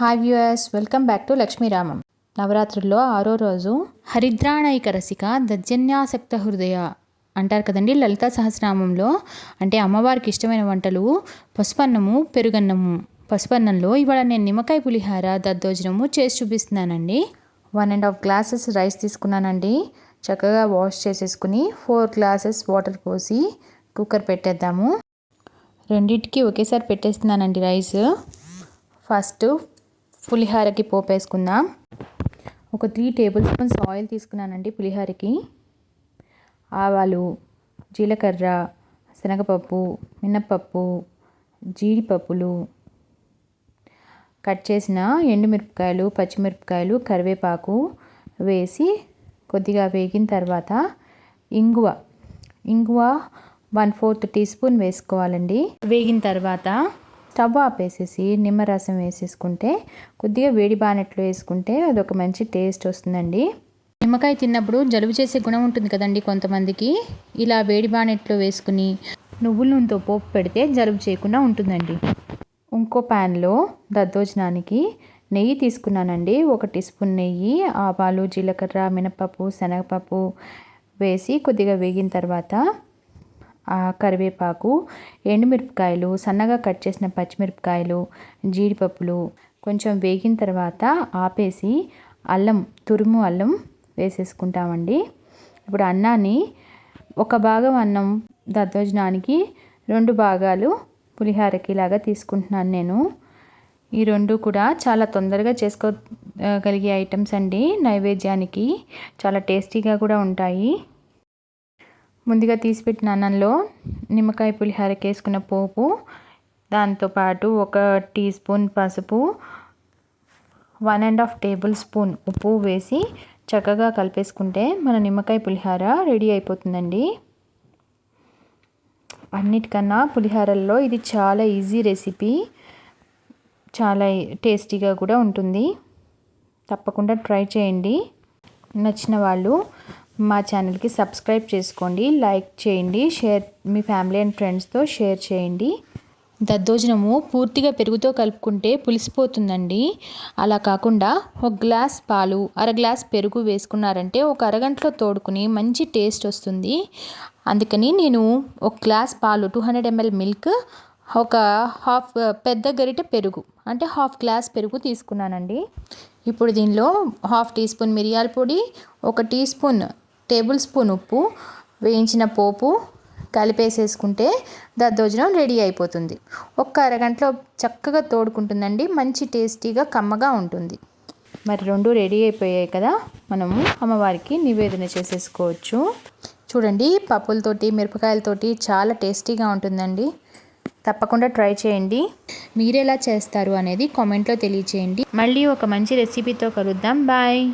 Hi viewers welcome back to Lakshmiramam నవరాత్రుల్లో ఆరో రోజు హరిద్రాణైక రసిక దజ్జన్యాసక్త హృదయ అంటారు కదండి లలితా సహస్రనామంలో. అంటే అమ్మవారికి ఇష్టమైన వంటలు పసుపన్నము పెరుగన్నము. పసుపన్నంలో ఇవాళ నేను నిమ్మకాయ పులిహార దద్దోజనము చేసి చూపిస్తున్నానండి. One and half glasses rice తీసుకున్నానండి. చక్కగా వాష్ చేసేసుకుని ఫోర్ గ్లాసెస్ వాటర్ పోసి కుక్కర్ పెట్టేద్దాము. రెండింటికి ఒకేసారి పెట్టేస్తున్నానండి రైస్. ఫస్ట్ పులిహారకి పోపేసుకుందాం. ఒక త్రీ టేబుల్ స్పూన్స్ ఆయిల్ తీసుకున్నానండి పులిహారకి. ఆవాలు జీలకర్ర శనగపప్పు మినప్పప్పు జీడిపప్పులు కట్ చేసిన ఎండుమిరపకాయలు పచ్చిమిరపకాయలు కరివేపాకు వేసి కొద్దిగా వేగిన తర్వాత ఇంగువ ఇంగువ వన్ ఫోర్త్ టీ స్పూన్ వేసుకోవాలండి. వేగిన తర్వాత స్టవ్ ఆపేసేసి నిమ్మరసం వేసేసుకుంటే కొద్దిగా వేడి బానెట్లో వేసుకుంటే అదొక మంచి టేస్ట్ వస్తుందండి. నిమ్మకాయ తిన్నప్పుడు జలుబు చేసే గుణం ఉంటుంది కదండి కొంతమందికి. ఇలా వేడి బానెట్లో వేసుకుని నువ్వుల నూనెతో పోపు పెడితే జలుబు చేయకుండా ఉంటుందండి. ఇంకో ప్యాన్లో దద్దోజనానికి నెయ్యి తీసుకున్నానండి. ఒక టీ స్పూన్ నెయ్యి ఆవాలు జీలకర్ర మినపప్పు శనగపప్పు వేసి కొద్దిగా వేగిన తర్వాత కరివేపాకు ఎండుమిరపకాయలు సన్నగా కట్ చేసిన పచ్చిమిరపకాయలు జీడిపప్పులు కొంచెం వేగిన తర్వాత ఆపేసి అల్లం తురుము అల్లం వేసేసుకుంటామండి. ఇప్పుడు అన్నాన్ని ఒక భాగం అన్నం దద్దోజనానికి రెండు భాగాలు పులిహారకి లాగా తీసుకుంటున్నాను నేను. ఈ రెండు కూడా చాలా తొందరగా చేసుకోగలిగే ఐటమ్స్ అండి. నైవేద్యానికి చాలా టేస్టీగా కూడా ఉంటాయి. ముందుగా తీసిపెట్టిన అన్నంలో నిమ్మకాయ పులిహారకి వేసుకున్న పోపు దాంతోపాటు ఒక టీ స్పూన్ పసుపు one and half tablespoon ఉప్పు వేసి చక్కగా కలిపేసుకుంటే మన నిమ్మకాయ పులిహార రెడీ అయిపోతుందండి. అన్నిటికన్నా పులిహారల్లో ఇది చాలా ఈజీ రెసిపీ చాలా టేస్టీగా కూడా ఉంటుంది. తప్పకుండా ట్రై చేయండి. నచ్చిన వాళ్ళు మా ఛానల్కి సబ్స్క్రైబ్ చేసుకోండి లైక్ చేయండి షేర్ మీ ఫ్యామిలీ అండ్ ఫ్రెండ్స్తో షేర్ చేయండి. దద్దోజనము పూర్తిగా పెరుగుతో కలుపుకుంటే పులిసిపోతుందండి. అలా కాకుండా ఒక గ్లాస్ పాలు అర గ్లాస్ పెరుగు వేసుకున్నారంటే ఒక అరగంటలో తోడుకుని మంచి టేస్ట్ వస్తుంది. అందుకని నేను ఒక గ్లాస్ పాలు టూ హండ్రెడ్ ఎంఎల్ మిల్క్ ఒక హాఫ్ పెద్ద గరిటె పెరుగు అంటే హాఫ్ గ్లాస్ పెరుగు తీసుకున్నానండి. ఇప్పుడు దీనిలో హాఫ్ టీ స్పూన్ మిరియాల పొడి ఒక టీ స్పూన్ టేబుల్ స్పూన్ ఉప్పు వేయించిన పోపు కలిపేసేసుకుంటే దద్దోజనం రెడీ అయిపోతుంది. ఒక్క అరగంటలో చక్కగా తోడుకుంటుందండి. మంచి టేస్టీగా కమ్మగా ఉంటుంది. మరి రెండు రెడీ అయిపోయాయి కదా? మనము అమ్మవారికి నివేదన చేసేసుకోవచ్చు. చూడండి పప్పులతోటి మిరపకాయలతోటి చాలా టేస్టీగా ఉంటుందండి. తప్పకుండా ట్రై చేయండి. మీరు ఎలా చేస్తారు అనేది కామెంట్లో తెలియచేయండి. మళ్ళీ ఒక మంచి రెసిపీతో కలుద్దాం. బాయ్.